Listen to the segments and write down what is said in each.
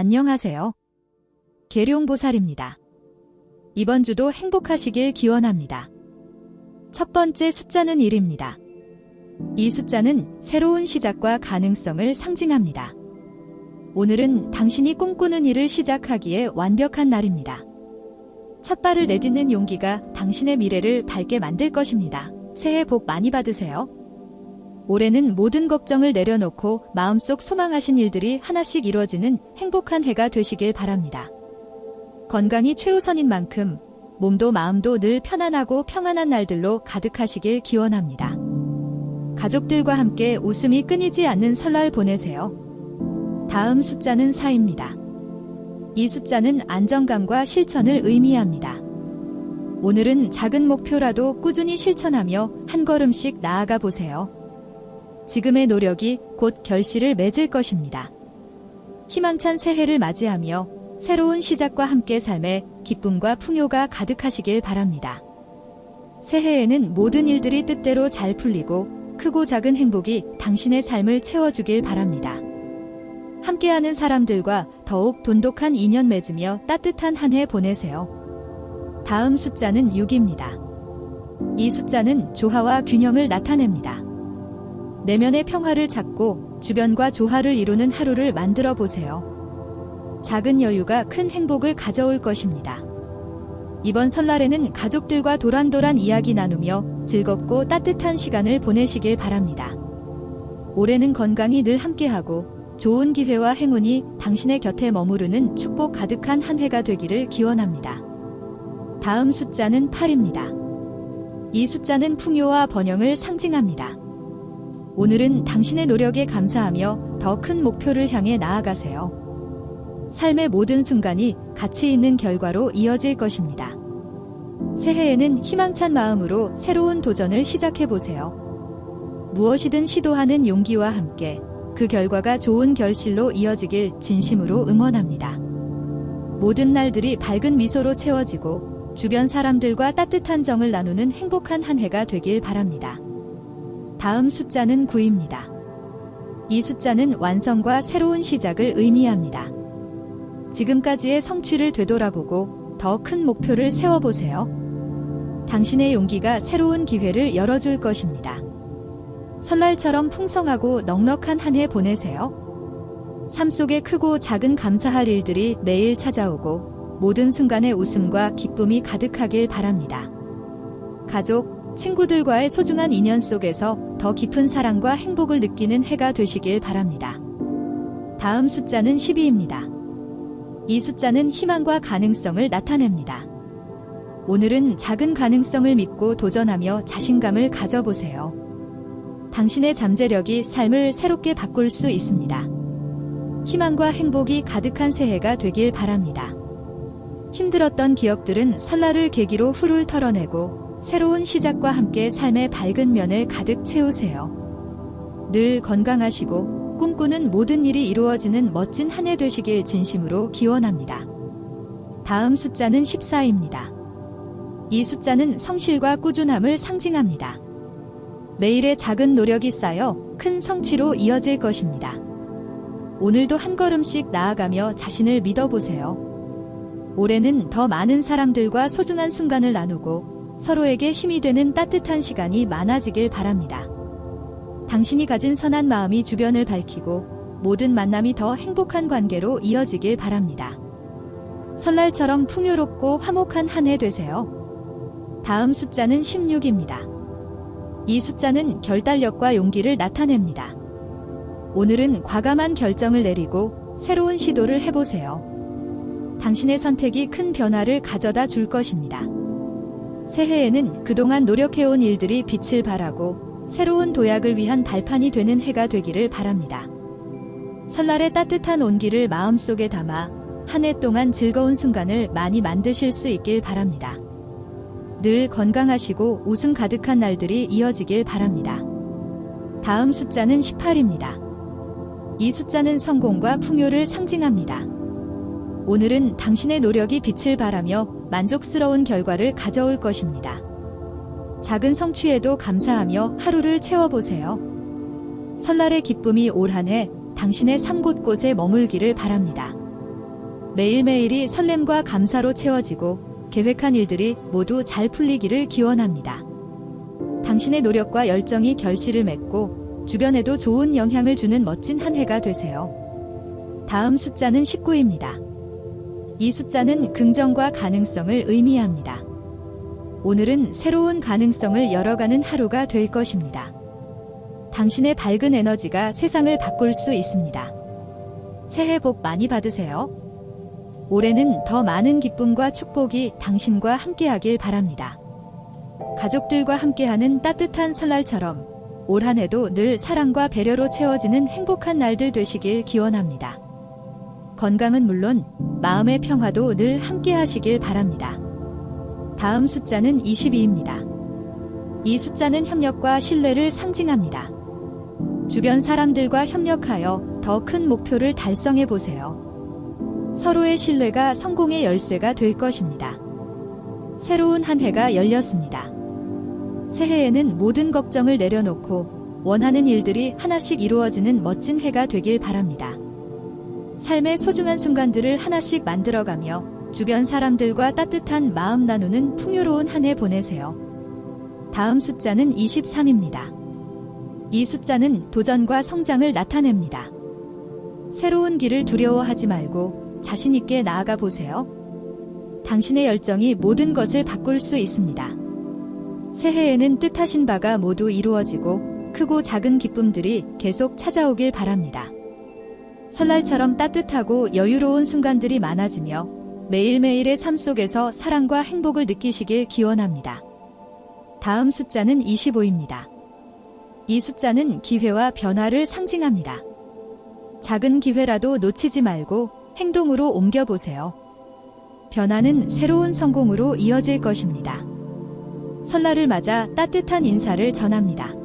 안녕하세요. 계룡보살입니다. 이번 주도 행복하시길 기원합니다. 첫 번째 숫자는 1입니다. 이 숫자는 새로운 시작과 가능성을 상징합니다. 오늘은 당신이 꿈꾸는 일을 시작하기에 완벽한 날입니다. 첫 발을 내딛는 용기가 당신의 미래를 밝게 만들 것입니다. 새해 복 많이 받으세요. 올해는 모든 걱정을 내려놓고 마음속 소망하신 일들이 하나씩 이루어지는 행복한 해가 되시길 바랍니다. 건강이 최우선인 만큼 몸도 마음도 늘 편안하고 평안한 날들로 가득하시길 기원합니다. 가족들과 함께 웃음이 끊이지 않는 설날 보내세요. 다음 숫자는 4입니다. 이 숫자는 안정감과 실천을 의미합니다. 오늘은 작은 목표라도 꾸준히 실천하며 한 걸음씩 나아가 보세요. 지금의 노력이 곧 결실을 맺을 것입니다. 희망찬 새해를 맞이하며 새로운 시작과 함께 삶에 기쁨과 풍요가 가득하시길 바랍니다. 새해에는 모든 일들이 뜻대로 잘 풀리고 크고 작은 행복이 당신의 삶을 채워주길 바랍니다. 함께하는 사람들과 더욱 돈독한 인연 맺으며 따뜻한 한 해 보내세요. 다음 숫자는 6입니다. 이 숫자는 조화와 균형을 나타냅니다. 내면의 평화를 찾고 주변과 조화를 이루는 하루를 만들어 보세요. 작은 여유가 큰 행복을 가져올 것입니다. 이번 설날에는 가족들과 도란도란 이야기 나누며 즐겁고 따뜻한 시간을 보내시길 바랍니다. 올해는 건강이 늘 함께하고 좋은 기회와 행운이 당신의 곁에 머무르는 축복 가득한 한 해가 되기를 기원합니다. 다음 숫자는 8입니다. 이 숫자는 풍요와 번영을 상징합니다. 오늘은 당신의 노력에 감사하며 더 큰 목표를 향해 나아가세요. 삶의 모든 순간이 가치 있는 결과로 이어질 것입니다. 새해에는 희망찬 마음으로 새로운 도전을 시작해 보세요. 무엇이든 시도하는 용기와 함께 그 결과가 좋은 결실로 이어지길 진심으로 응원합니다. 모든 날들이 밝은 미소로 채워지고 주변 사람들과 따뜻한 정을 나누는 행복한 한 해가 되길 바랍니다. 다음 숫자는 9입니다. 이 숫자는 완성과 새로운 시작을 의미합니다. 지금까지의 성취를 되돌아보고 더 큰 목표를 세워보세요. 당신의 용기가 새로운 기회를 열어줄 것입니다. 설날처럼 풍성하고 넉넉한 한 해 보내세요. 삶 속에 크고 작은 감사할 일들이 매일 찾아오고 모든 순간에 웃음과 기쁨이 가득하길 바랍니다. 가족, 친구들과의 소중한 인연 속에서 더 깊은 사랑과 행복을 느끼는 해가 되시길 바랍니다. 다음 숫자는 12입니다. 이 숫자는 희망과 가능성을 나타냅니다. 오늘은 작은 가능성을 믿고 도전하며 자신감을 가져보세요. 당신의 잠재력이 삶을 새롭게 바꿀 수 있습니다. 희망과 행복이 가득한 새해가 되길 바랍니다. 힘들었던 기억들은 설날을 계기로 훌훌 털어내고 새로운 시작과 함께 삶의 밝은 면을 가득 채우세요. 늘 건강하시고 꿈꾸는 모든 일이 이루어지는 멋진 한 해 되시길 진심으로 기원합니다. 다음 숫자는 14입니다. 이 숫자는 성실과 꾸준함을 상징합니다. 매일의 작은 노력이 쌓여 큰 성취로 이어질 것입니다. 오늘도 한 걸음씩 나아가며 자신을 믿어보세요. 올해는 더 많은 사람들과 소중한 순간을 나누고 서로에게 힘이 되는 따뜻한 시간이 많아지길 바랍니다. 당신이 가진 선한 마음이 주변을 밝히고 모든 만남이 더 행복한 관계로 이어지길 바랍니다. 설날처럼 풍요롭고 화목한 한 해 되세요. 다음 숫자는 16입니다. 이 숫자는 결단력과 용기를 나타냅니다. 오늘은 과감한 결정을 내리고 새로운 시도를 해보세요. 당신의 선택이 큰 변화를 가져다 줄 것입니다. 새해에는 그동안 노력해온 일들이 빛을 발하고 새로운 도약을 위한 발판이 되는 해가 되기를 바랍니다. 설날의 따뜻한 온기를 마음속에 담아 한 해 동안 즐거운 순간을 많이 만드실 수 있길 바랍니다. 늘 건강하시고 웃음 가득한 날들이 이어지길 바랍니다. 다음 숫자는 18입니다. 이 숫자는 성공과 풍요를 상징합니다. 오늘은 당신의 노력이 빛을 발하며 만족스러운 결과를 가져올 것입니다. 작은 성취에도 감사하며 하루를 채워보세요. 설날의 기쁨이 올 한 해 당신의 삶 곳곳에 머물기를 바랍니다. 매일매일이 설렘과 감사로 채워지고 계획한 일들이 모두 잘 풀리기를 기원합니다. 당신의 노력과 열정이 결실을 맺고 주변에도 좋은 영향을 주는 멋진 한 해가 되세요. 다음 숫자는 19입니다. 이 숫자는 긍정과 가능성을 의미합니다. 오늘은 새로운 가능성을 열어가는 하루가 될 것입니다. 당신의 밝은 에너지가 세상을 바꿀 수 있습니다. 새해 복 많이 받으세요. 올해는 더 많은 기쁨과 축복이 당신과 함께하길 바랍니다. 가족들과 함께하는 따뜻한 설날처럼 올 한 해도 늘 사랑과 배려로 채워지는 행복한 날들 되시길 기원합니다. 건강은 물론 마음의 평화도 늘 함께 하시길 바랍니다. 다음 숫자는 22입니다. 이 숫자는 협력과 신뢰를 상징합니다. 주변 사람들과 협력하여 더 큰 목표를 달성해 보세요. 서로의 신뢰가 성공의 열쇠가 될 것입니다. 새로운 한 해가 열렸습니다. 새해에는 모든 걱정을 내려놓고 원하는 일들이 하나씩 이루어지는 멋진 해가 되길 바랍니다. 삶의 소중한 순간들을 하나씩 만들어가며 주변 사람들과 따뜻한 마음 나누는 풍요로운 한 해 보내세요. 다음 숫자는 23입니다. 이 숫자는 도전과 성장을 나타냅니다. 새로운 길을 두려워하지 말고 자신있게 나아가 보세요. 당신의 열정이 모든 것을 바꿀 수 있습니다. 새해에는 뜻하신 바가 모두 이루어지고 크고 작은 기쁨들이 계속 찾아오길 바랍니다. 설날처럼 따뜻하고 여유로운 순간들이 많아지며 매일매일의 삶 속에서 사랑과 행복을 느끼시길 기원합니다. 다음 숫자는 25입니다. 이 숫자는 기회와 변화를 상징합니다. 작은 기회라도 놓치지 말고 행동으로 옮겨보세요. 변화는 새로운 성공으로 이어질 것입니다. 설날을 맞아 따뜻한 인사를 전합니다.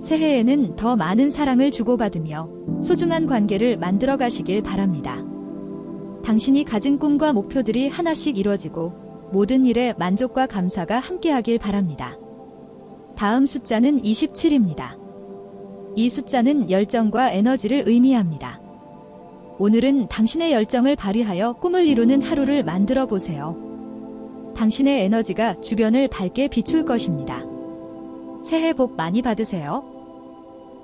새해에는 더 많은 사랑을 주고받으며 소중한 관계를 만들어 가시길 바랍니다. 당신이 가진 꿈과 목표들이 하나씩 이루어지고 모든 일에 만족과 감사가 함께하길 바랍니다. 다음 숫자는 27입니다. 이 숫자는 열정과 에너지를 의미합니다. 오늘은 당신의 열정을 발휘하여 꿈을 이루는 하루를 만들어 보세요. 당신의 에너지가 주변을 밝게 비출 것입니다. 새해 복 많이 받으세요.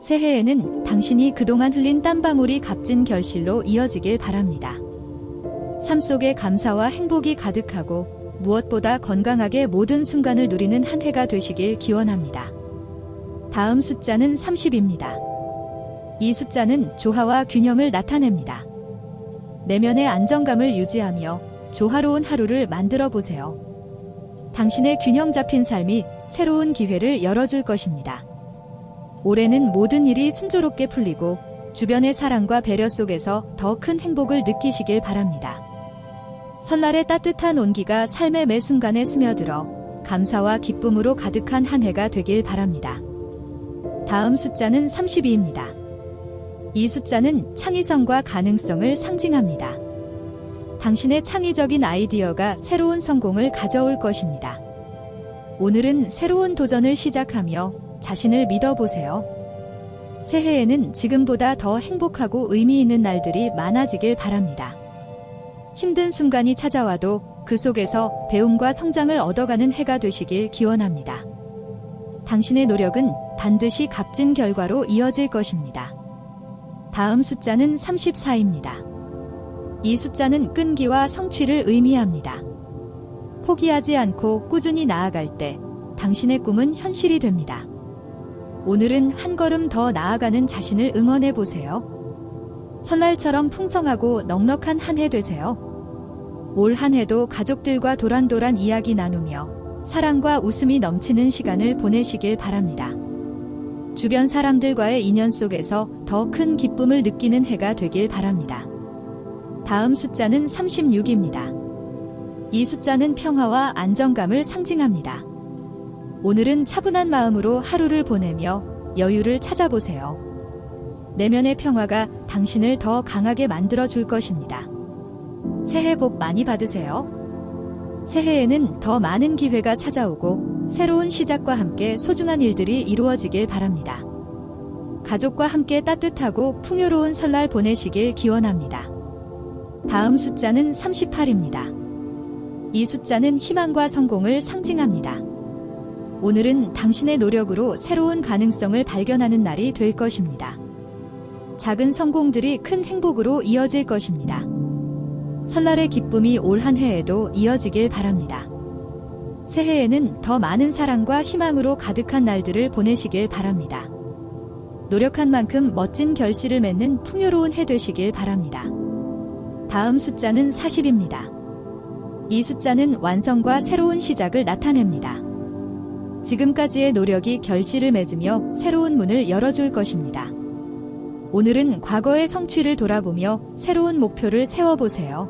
새해에는 당신이 그동안 흘린 땀방울이 값진 결실로 이어지길 바랍니다. 삶 속에 감사와 행복이 가득하고 무엇보다 건강하게 모든 순간을 누리는 한 해가 되시길 기원합니다. 다음 숫자는 30입니다. 이 숫자는 조화와 균형을 나타냅니다. 내면의 안정감을 유지하며 조화로운 하루를 만들어 보세요. 당신의 균형 잡힌 삶이 새로운 기회를 열어줄 것입니다. 올해는 모든 일이 순조롭게 풀리고 주변의 사랑과 배려 속에서 더 큰 행복을 느끼시길 바랍니다. 설날의 따뜻한 온기가 삶의 매 순간에 스며들어 감사와 기쁨으로 가득한 한 해가 되길 바랍니다. 다음 숫자는 32입니다. 이 숫자는 창의성과 가능성을 상징합니다. 당신의 창의적인 아이디어가 새로운 성공을 가져올 것입니다. 오늘은 새로운 도전을 시작하며 자신을 믿어보세요. 새해에는 지금보다 더 행복하고 의미 있는 날들이 많아지길 바랍니다. 힘든 순간이 찾아와도 그 속에서 배움과 성장을 얻어가는 해가 되시길 기원합니다. 당신의 노력은 반드시 값진 결과로 이어질 것입니다. 다음 숫자는 34입니다. 이 숫자는 끈기와 성취를 의미합니다. 포기하지 않고 꾸준히 나아갈 때 당신의 꿈은 현실이 됩니다. 오늘은 한 걸음 더 나아가는 자신을 응원해 보세요. 설날처럼 풍성하고 넉넉한 한 해 되세요. 올 한 해도 가족들과 도란도란 이야기 나누며 사랑과 웃음이 넘치는 시간을 보내시길 바랍니다. 주변 사람들과의 인연 속에서 더 큰 기쁨을 느끼는 해가 되길 바랍니다. 다음 숫자는 36입니다. 이 숫자는 평화와 안정감을 상징합니다. 오늘은 차분한 마음으로 하루를 보내며 여유를 찾아보세요. 내면의 평화가 당신을 더 강하게 만들어 줄 것입니다. 새해 복 많이 받으세요. 새해에는 더 많은 기회가 찾아오고 새로운 시작과 함께 소중한 일들이 이루어지길 바랍니다. 가족과 함께 따뜻하고 풍요로운 설날 보내시길 기원합니다. 다음 숫자는 38입니다. 이 숫자는 희망과 성공을 상징합니다. 오늘은 당신의 노력으로 새로운 가능성을 발견하는 날이 될 것입니다. 작은 성공들이 큰 행복으로 이어질 것입니다. 설날의 기쁨이 올 한 해에도 이어지길 바랍니다. 새해에는 더 많은 사랑과 희망으로 가득한 날들을 보내시길 바랍니다. 노력한 만큼 멋진 결실을 맺는 풍요로운 해 되시길 바랍니다. 다음 숫자는 40입니다. 이 숫자는 완성과 새로운 시작을 나타냅니다. 지금까지의 노력이 결실을 맺으며 새로운 문을 열어줄 것입니다. 오늘은 과거의 성취를 돌아보며 새로운 목표를 세워보세요.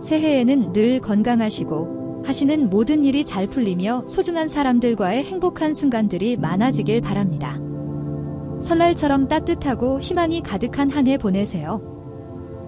새해에는 늘 건강하시고 하시는 모든 일이 잘 풀리며 소중한 사람들과의 행복한 순간들이 많아지길 바랍니다. 설날처럼 따뜻하고 희망이 가득한 한 해 보내세요.